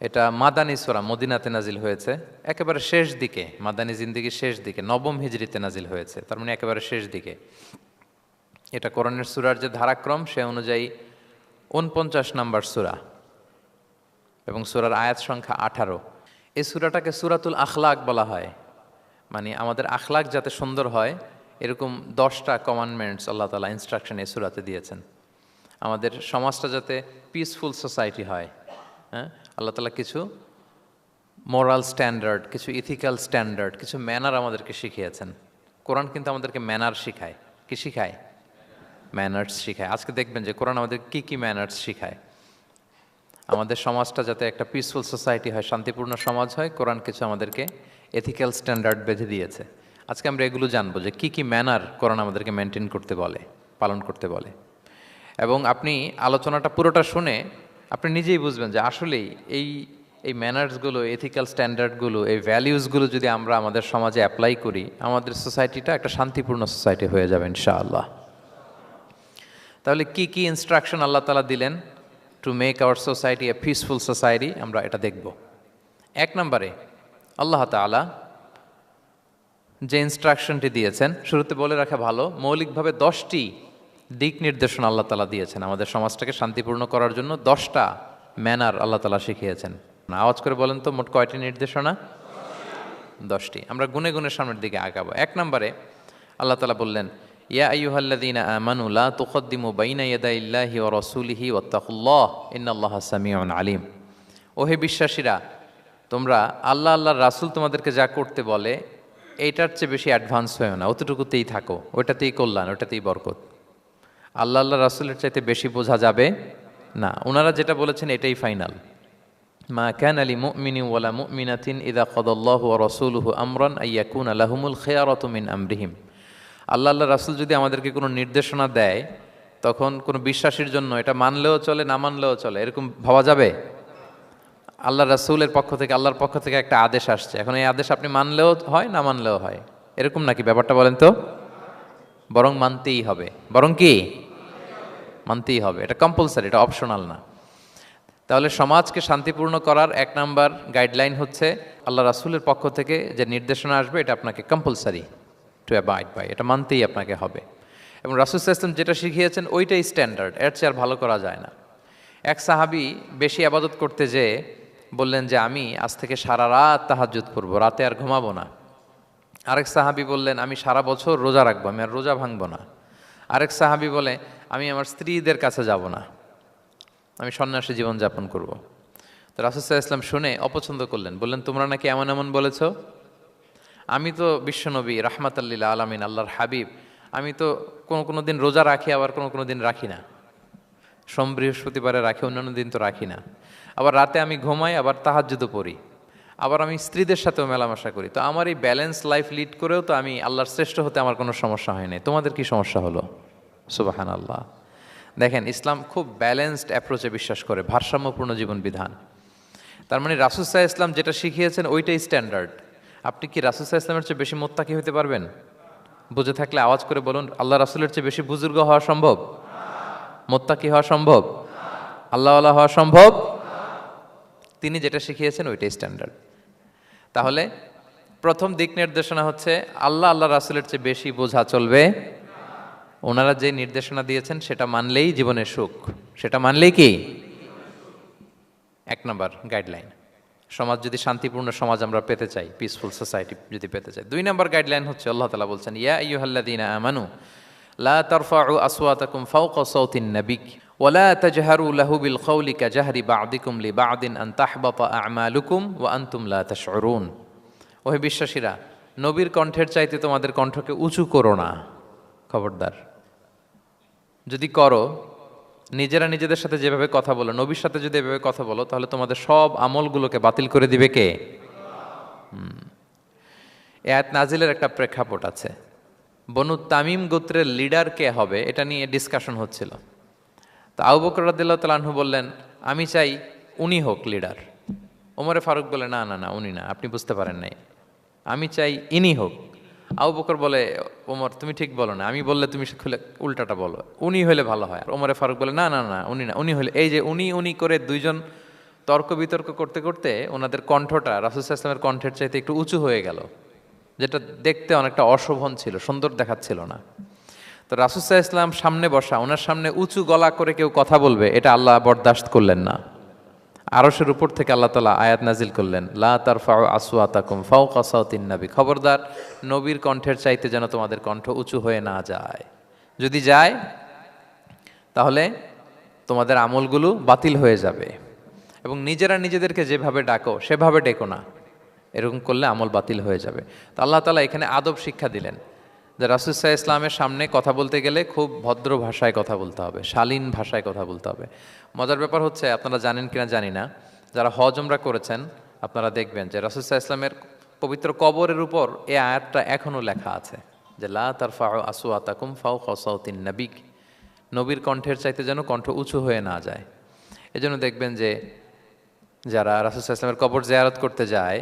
এটা মাদানী সোরা মদিনাতে নাজিল হয়েছে। একেবারে শেষ দিকে, মাদানী জিন্দিগির শেষ দিকে, নবম হিজরিতে নাজিল হয়েছে। তার মানে একেবারে শেষ দিকে। এটা কোরআনের সুরার যে ধারাক্রম, সে অনুযায়ী উনপঞ্চাশ নাম্বার সুরা এবং সুরার আয়াত সংখ্যা আঠারো। এই সুরাটাকে সুরাতুল আখলাক বলা হয়। মানে আমাদের আখলাক যাতে সুন্দর হয়, এরকম দশটা কমান্ডমেন্টস আল্লাহ তালা ইনস্ট্রাকশন এই সুরাতে দিয়েছেন। আমাদের সমাজটা যাতে পিসফুল সোসাইটি হয় হ্যাঁ? আল্লাহ তালা কিছু মোরাল স্ট্যান্ডার্ড কিছু ইথিক্যাল স্ট্যান্ডার্ড কিছু ম্যানার আমাদেরকে শিখিয়েছেন। কোরআন কিন্তু আমাদেরকে ম্যানার শিখায়। কি শিখায়? ম্যানার্স শিখায়। আজকে দেখবেন যে কোরআন আমাদের কি কি ম্যানার্স শিখায়। আমাদের সমাজটা যাতে একটা পিসফুল সোসাইটি হয়, শান্তিপূর্ণ সমাজ হয়, কোরআন কিছু আমাদেরকে এথিক্যাল স্ট্যান্ডার্ড বেঁধে দিয়েছে। আজকে আমরা এগুলো জানব যে কি কি ম্যানার কোরআন আমাদেরকে মেনটেন করতে বলে, পালন করতে বলে। এবং আপনি আলোচনাটা পুরোটা শুনে আপনি নিজেই বুঝবেন যে আসলেই এই এই ম্যানার্সগুলো এথিক্যাল স্ট্যান্ডার্ডগুলো এই ভ্যালিউসগুলো যদি আমরা আমাদের সমাজে অ্যাপ্লাই করি, আমাদের সোসাইটিটা একটা শান্তিপূর্ণ সোসাইটি হয়ে যাবে, ইনশাআল্লাহ। তাহলে কি কি ইনস্ট্রাকশন আল্লাহ তালা দিলেন? To make our society a peaceful society আমরা এটা দেখব। এক নম্বরে, আল্লাহ তালা যে ইনস্ট্রাকশনটি দিয়েছেন, শুরুতে বলে রাখা ভালো, মৌলিকভাবে দশটি দিক নির্দেশনা আল্লাহ তালা দিয়েছেন। আমাদের সমাজটাকে শান্তিপূর্ণ করার জন্য দশটা ম্যানার আল্লাহ তালা শিখিয়েছেন। আওয়াজ করে বলেন তো, মোট কয়টি নির্দেশনা? দশটি। আমরা গুনে গুনে সামনের দিকে আগাবো। এক নম্বরে আল্লাহ তালা বললেন, ইয়া আইয়ুহাল্লাযীনা আমানু লা তুকদ্দিমু বাইনা ইয়াদাইল্লাহি ওয়া রাসূলিহি ওয়াত্তাকুল্লাহ, ইন্নাল্লাহা সামিউন আলিম। ওহে বিশ্বাসীরা, তোমরা আল্লাহ আল্লাহর রাসূল তোমাদেরকে যা করতে বলে, এইটার চেয়ে বেশি অ্যাডভান্স হয়েও না। অতটুকুতেই থাকো। ওইটাতেই কল্যাণ ওইটাতেই বরকত। আল্লাহ আল্লাহ রাসূলের চাইতে বেশি বোঝা যাবে না। ওনারা যেটা বলেছেন এটাই ফাইনাল। মা ক্যান আলী মুমিনি ওয়ালা মুমিনাতিন ইদা কদল্লাহ রসুলহু আমরান আইয়াকুন আলাহুমুল খেয়ারত মিন আমরিহিম। আল্লাহ আল্লাহ রাসুল যদি আমাদেরকে কোনো নির্দেশনা দেয়, তখন কোনো বিশ্বাসীর জন্য এটা মানলেও চলে, না মানলেও চলে, এরকম ভাবা যাবে? আল্লাহ রাসুলের পক্ষ থেকে, আল্লাহর পক্ষ থেকে একটা আদেশ আসছে। এখন এই আদেশ আপনি মানলেও হয়, না মানলেও হয়? এরকম নাকি ব্যাপারটা বলেন তো? বরং মানতেই হবে। বরং কি? মানতেই হবে। এটা কম্পালসারি এটা অপশনাল না। তাহলে সমাজকে শান্তিপূর্ণ করার এক নাম্বার গাইডলাইন হচ্ছে আল্লাহ রাসুলের পক্ষ থেকে যে নির্দেশনা আসবে, এটা আপনাকে কম্পালসারি টু অ্যাবাইড বাই এটা মানতেই আপনাকে হবে। এবং রাসুল ইসলাম যেটা শিখিয়েছেন, ওইটাই স্ট্যান্ডার্ড এর চেয়ে আর ভালো করা যায় না। এক সাহাবি বেশি আবাদত করতে যেয়ে বললেন যে, আমি আজ থেকে সারা রাত তাহাজুত করব রাতে আর ঘুমাবো না। আরেক সাহাবি বললেন, আমি সারা বছর রোজা রাখব, আমি আর রোজা ভাঙবো না। আরেক সাহাবি বলে, আমি আমার স্ত্রীদের কাছে যাব না। আমি সন্ন্যাসী জীবনযাপন করব। তো রাসুসাহ ইসলাম শুনে অপছন্দ করলেন, বললেন, তোমরা নাকি এমন এমন বলেছ? আমি তো বিশ্বনবী রাহমাতাল্লিল্লা আলমিন, আল্লাহর হাবিব। আমি তো কোনো কোনো দিন রোজা রাখি, আবার কোনো কোনো দিন রাখি না। সোম বৃহস্পতিবারে রাখি, অন্যান্য দিন তো রাখি না। আবার রাতে আমি ঘুমাই, আবার তাহাজ্জুদও পড়ি। আবার আমি স্ত্রীদের সাথেও মেলামেশা করি। তো আমার এই ব্যালেন্স লাইফ লিড করেও তো আমি আল্লাহর শ্রেষ্ঠ হতে আমার কোনো সমস্যা হয় নাই। তোমাদের কি সমস্যা হলো? সুবাহান আল্লাহ দেখেন, ইসলাম খুব ব্যালেন্সড অ্যাপ্রোচে বিশ্বাস করে, ভারসাম্যপূর্ণ জীবন বিধান। তার মানে রাসুসাহ ইসলাম যেটা শিখিয়েছেন, ওইটাই স্ট্যান্ডার্ড আপনি কি রাসুসাহ ইসলামের চেয়ে বেশি মোত্তাকি হতে পারবেন? বুঝে থাকলে আওয়াজ করে বলুন, আল্লাহ রাসুলের চেয়ে বেশি বুজুর্গ হওয়া সম্ভব? মোত্তাকি হওয়া সম্ভব? আল্লাহওয়ালা হওয়া সম্ভব? তিনি যেটা শিখিয়েছেন, ওইটাই স্ট্যান্ডার্ড তাহলে প্রথম দিক নির্দেশনা হচ্ছে, আল্লাহ আল্লাহ রাসুলের চেয়ে বেশি বোঝা চলবে। ওনারা যে নির্দেশনা দিয়েছেন, সেটা মানলেই জীবনের সুখ। সেটা মানলেই কি? এক নম্বর গাইডলাইন সমাজ যদি শান্তিপূর্ণ সমাজ আমরা পেতে চাই পিসফুল সোসাইটি যদি পেতে চাই। দুই নম্বর গাইডলাইন হচ্ছে, আল্লাহ তালা বলছেন, ইয়া ইউ ইয়ুহাল্লাদিনা আমানু লা তারফাউ আসওয়াতাকুম ফাওকা সাউতিন নাবিক ওয়ালা তাজহারু লাহু বিল কওলি কাজহারি বা'দিকুম লিবা'দিন আন তাহবাতা আমালুকুম ওয়া আনতুম লা তাশউরুন। ওহে বিশ্বাসীরা, নবীর কণ্ঠের চাইতে তোমাদের কণ্ঠকে উঁচু করো না, খবরদার। যদি করো, নিজেরা নিজেদের সাথে যেভাবে কথা বলো, নবীর সাথে যদি এভাবে কথা বলো, তাহলে তোমাদের সব আমলগুলোকে বাতিল করে দিবে কে? এত নাজিলের একটা প্রেক্ষাপট আছে। বনু তামিম গোত্রের লিডার কে হবে, এটা নিয়ে ডিসকাশন হচ্ছিল। তো আবু বকর রাদিল্লাহ তালাহু বললেন, আমি চাই উনি হোক লিডার। ওমরে ফারুক বলে, না না না, উনি না, আপনি বুঝতে পারেন নাই। আমি চাই ইনি হোক। আবু বকর বলে, ওমর, তুমি ঠিক বলো না, আমি বললে তুমি খুলে উল্টাটা বলো, উনি হলে ভালো হয়। ওমরে ফারুক বলে, না না না, উনি না, উনি হলে এই যে উনি উনি করে দুইজন তর্ক বিতর্ক করতে করতে ওনাদের কণ্ঠটা রাসুসাহ ইসলামের কণ্ঠের চাইতে একটু উঁচু হয়ে গেল। যেটা দেখতে অনেকটা অশোভন ছিল, সুন্দর দেখাচ্ছিল না। তো রাসুসাহ ইসলাম সামনে বসা, ওনার সামনে উঁচু গলা করে কেউ কথা বলবে, এটা আল্লাহ বরদাস্ত করলেন না। আরশের উপর থেকে আল্লাহ তালা আয়াত নাজিল করলেন, লা তার ফাও আসু আতাকুম ফাও কাসাউতিন নাবি। খবরদার, নবীর কণ্ঠের চাইতে যেন তোমাদের কণ্ঠ উঁচু হয়ে না যায়। যদি যায়, তাহলে তোমাদের আমলগুলো বাতিল হয়ে যাবে। এবং নিজেরা নিজেদেরকে যেভাবে ডাকো, সেভাবে ডেকো না। এরকম করলে আমল বাতিল হয়ে যাবে। তো আল্লাহ তালা এখানে আদব শিক্ষা দিলেন যে রাসুসাহ ইসলামের সামনে কথা বলতে গেলে খুব ভদ্র ভাষায় কথা বলতে হবে, শালীন ভাষায় কথা বলতে হবে। মজার ব্যাপার হচ্ছে, আপনারা জানেন কিনা জানি না, যারা হজমরা করেছেন, আপনারা দেখবেন যে রাসুসাহ ইসলামের পবিত্র কবরের উপর এ আয়াতটা এখনও লেখা আছে যে, লা তার ফাও আসু আতাকুম ফাও খসাউতিন নাবিক নবীর কণ্ঠের চাইতে যেন কণ্ঠ উঁচু হয়ে না যায়। এজন্য দেখবেন যে, যারা রাসুসাহ ইসলামের কবর জিয়ারত করতে যায়